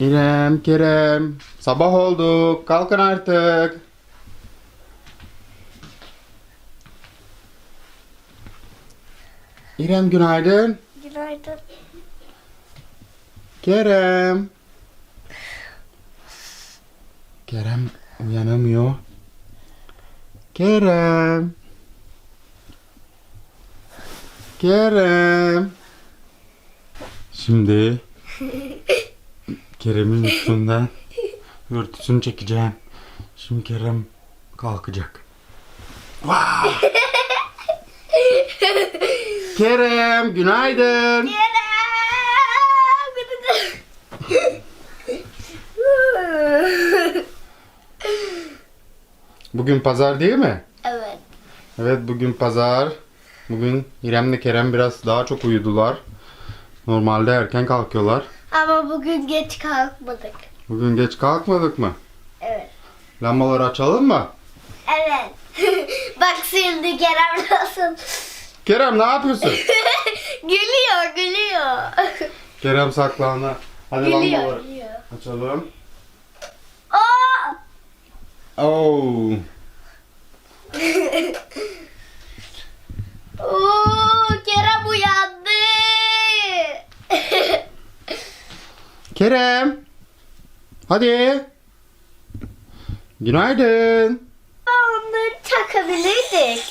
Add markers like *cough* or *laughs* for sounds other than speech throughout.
İrem, Kerem, sabah oldu. Kalkın artık. İrem günaydın. Günaydın. Kerem. Kerem uyanamıyor. Kerem. Kerem. Şimdi Kerem'in üstünden örtüsünü çekeceğim. Şimdi Kerem kalkacak. Wow. *laughs* Kerem günaydın. Bugün pazar değil mi? evet. Evet bugün pazar. Bugün İrem'le Kerem biraz daha çok uyudular. Normalde erken kalkıyorlar. Ama bugün geç kalkmadık. Bugün geç kalkmadık mı? Evet. Lambaları açalım mı? Evet. *laughs* Bak şimdi Kerem nasıl Kerem ne yapıyorsun? *laughs* gülüyor gülüyor. Kerem saklandı. Hadi gülüyor lambaları gülüyor. açalım. Oo. Oo, Kerem uyandı. Kerem. Hadi. Günaydın. Onları takabilirdik.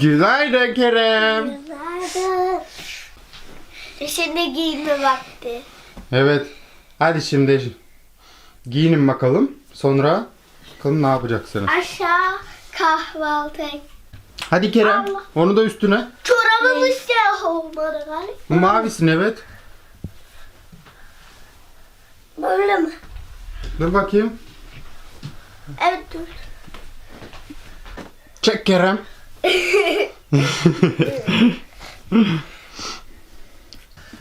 Günaydın Kerem. Günaydın. Şimdi giyinme vakti. Evet. Hadi şimdi giyinin bakalım. Sonra bakalım ne yapacaksınız. Aşağı kahvaltı. Hadi Kerem. Allah. Onu da üstüne. Çorabım siyah olmalı galiba. Bu mavisin evet. Böyle mi? Dur bakayım. Evet dur. Çek Kerem. *laughs*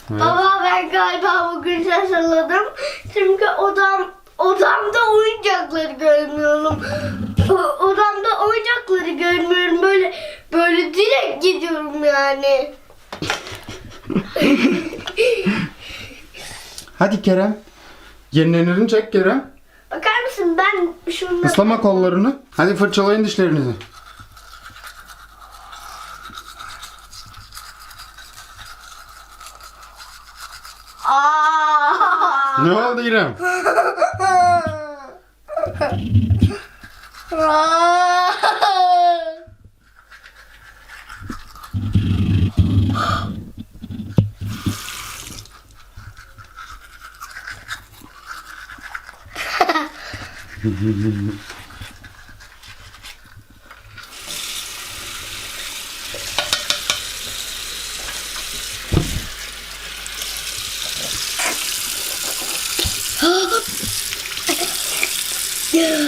Baba ben galiba bugün şaşırdım. Çünkü odam odamda oyuncakları görmüyorum. O- *gasps* Odamda oyuncakları görmüyorum. Böyle böyle direkt gidiyorum yani. *laughs* Hadi Kerem. Yenilerini çek Kerem. Bakar mısın ben şunu Islama kollarını. Hadi fırçalayın dişlerinizi. Aa! Ne oldu İrem? *laughs* Aa!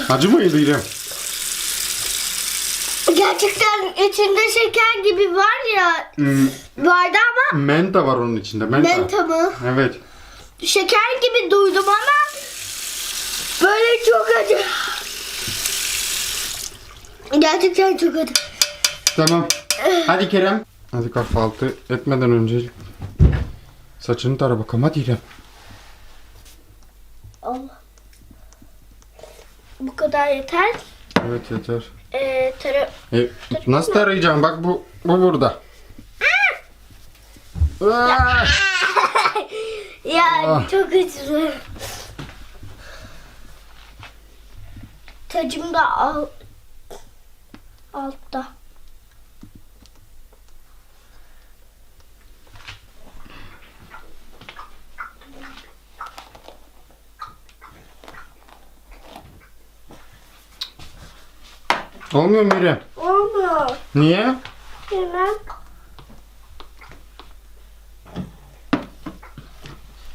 Acı mıydı İrem? Gerçekten içinde şeker gibi var ya Hmm, vardı ama menta var onun içinde. Menta. menta mı? Evet. Şeker gibi duydum ama böyle çok acı. Gerçekten çok acı. Tamam. Hadi Kerem. Hadi kahvaltı etmeden önce saçını tara bakalım. Hadi İrem. Allah. Bu kadar yeter. Evet yeter. Ee, tara- E, nasıl tarayacağım? Bak bu bu burada. Aa! *laughs* ya Ah. çok acı. Tacım da al altta. Olmuyor mu İrem? Olmuyor. Niye? Hemen.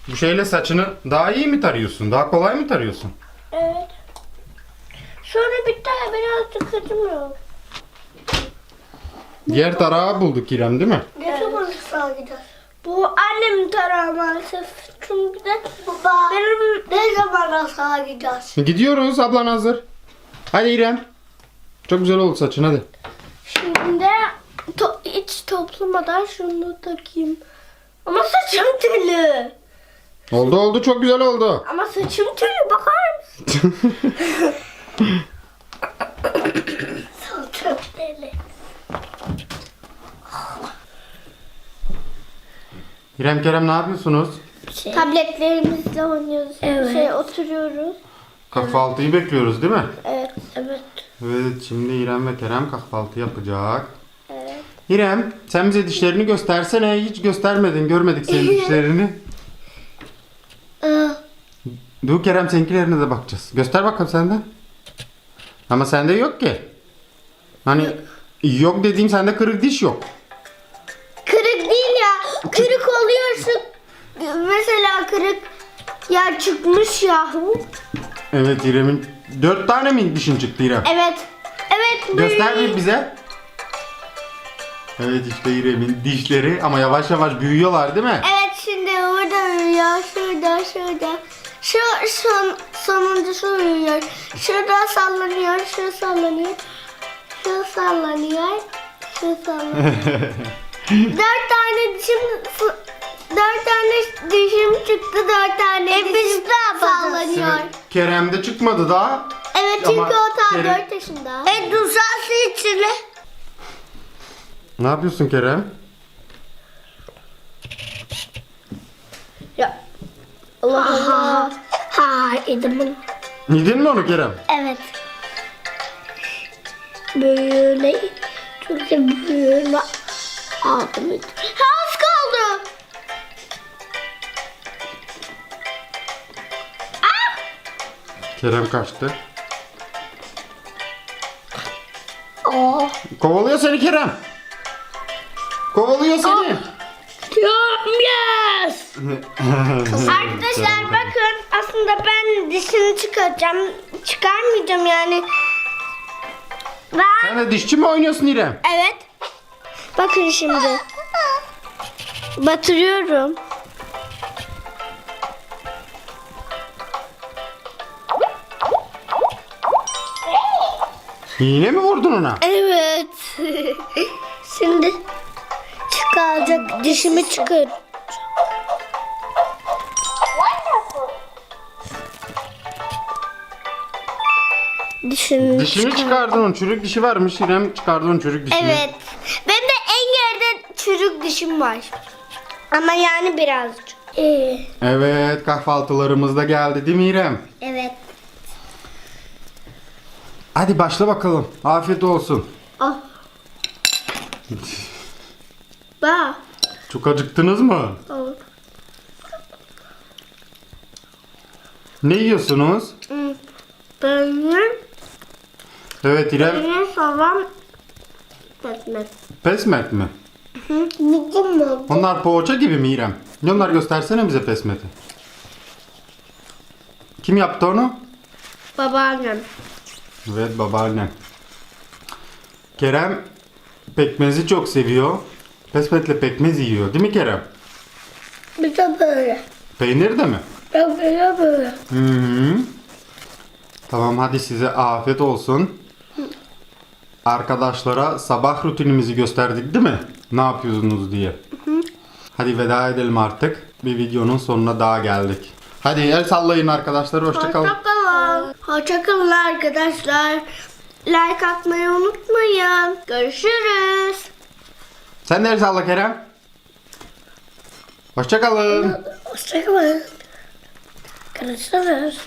Bu şeyle saçını daha iyi mi tarıyorsun? Daha kolay mı tarıyorsun? Evet. Sonra bir birazcık acımıyor. Diğer tarağı bulduk İrem değil mi? Ne zaman sağa gider? Bu annemin tarağı maalesef. Çünkü de Baba, benim ne zaman sağa gideceğiz? Gidiyoruz ablan hazır. Hadi İrem. Çok güzel oldu saçın hadi. Şimdi to- hiç toplamadan şunu takayım. Ama saçım tüylü. Oldu oldu çok güzel oldu. Ama saçım tüylü bakar mısın? *laughs* Saçım tüylü. İrem Kerem ne yapıyorsunuz? Tabletlerimizle oynuyoruz. Evet. Şey oturuyoruz. Kahvaltıyı bekliyoruz değil mi? Evet. Evet. Evet şimdi İrem ve Kerem kahvaltı yapacak. Evet. İrem sen bize dişlerini göstersene. Hiç göstermedin. Görmedik senin *laughs* dişlerini. Dur Kerem seninkilerine de bakacağız. Göster bakalım sende. Ama sende yok ki. Hani yok dediğim sende kırık diş yok. Kırık değil ya. Kırık oluyor şu. Mesela kırık ya çıkmış yahu. Evet İrem'in dört tane mi dişin çıktı İrem? Evet. Evet. Göster bir bize. Evet işte İrem'in dişleri ama yavaş yavaş büyüyorlar değil mi? Evet şimdi orada uyuyor. Şurada şurada. Şu son, sonuncusu uyuyor. Şurada sallanıyor. Şu sallanıyor. Şu sallanıyor. Şu sallanıyor. *laughs* dört tane dişim dört tane dişim çıktı. Dört tane dişim sallanıyor. Evet, Kerem'de çıkmadı daha. Evet çünkü Ama o tam Kerem- 4 yaşında. Evet uzası içine. Ne yapıyorsun Kerem? Ya. Allah Allah. Ha edimin. Yedin mi onu Kerem? Evet. Böyle çok da böyle aldım. Ha, Az kaldı. Kerem kaçtı. Oh. Kovalıyor seni Kerem. Kovalıyor seni. Yes. *laughs* Arkadaşlar bakın aslında ben dişini çıkaracağım. Çıkarmayacağım yani. Ben Sen de dişçi mi oynuyorsun İrem? Evet. Bakın şimdi. Batırıyorum. Yine mi vurdun ona? Evet. *laughs* şimdi çıkaracak dişimi çıkar. Dişini Dişini çıkardın onun çürük dişi varmış İrem çıkardı onun çürük dişini. Evet. Benim de en yerde çürük dişim var. Ama yani birazcık. Ee, Evet kahvaltılarımız da geldi değil mi İrem? evet. Hadi başla bakalım. Afiyet olsun. Ah. *laughs* Bak. Çok acıktınız mı? Oh. Ne yiyorsunuz? Hmm. Benim, Evet İrem. benim salam pekmez. Pesmet mi? Bugün mü? Onlar poğaça gibi mi İrem? Onlar göstersene bize pesmeti. Kim yaptı onu? Babaannem. Evet babaannem. Kerem pekmezi çok seviyor. Pesmetle pekmez yiyor değil mi Kerem? Bir de böyle. Peynir de mi? Ben böyle böyle. Hı hı. Tamam hadi size afiyet olsun. Arkadaşlara sabah rutinimizi gösterdik değil mi? Ne yapıyorsunuz diye. Hadi veda edelim artık. Bir videonun sonuna daha geldik. Hadi el sallayın arkadaşlar. Hoşçakalın. Hoşçakalın. Hoşçakalın arkadaşlar. Like atmayı unutmayın. Görüşürüz. Sen de el salla Kerem. Hoşçakalın. Hoşçakalın. Görüşürüz.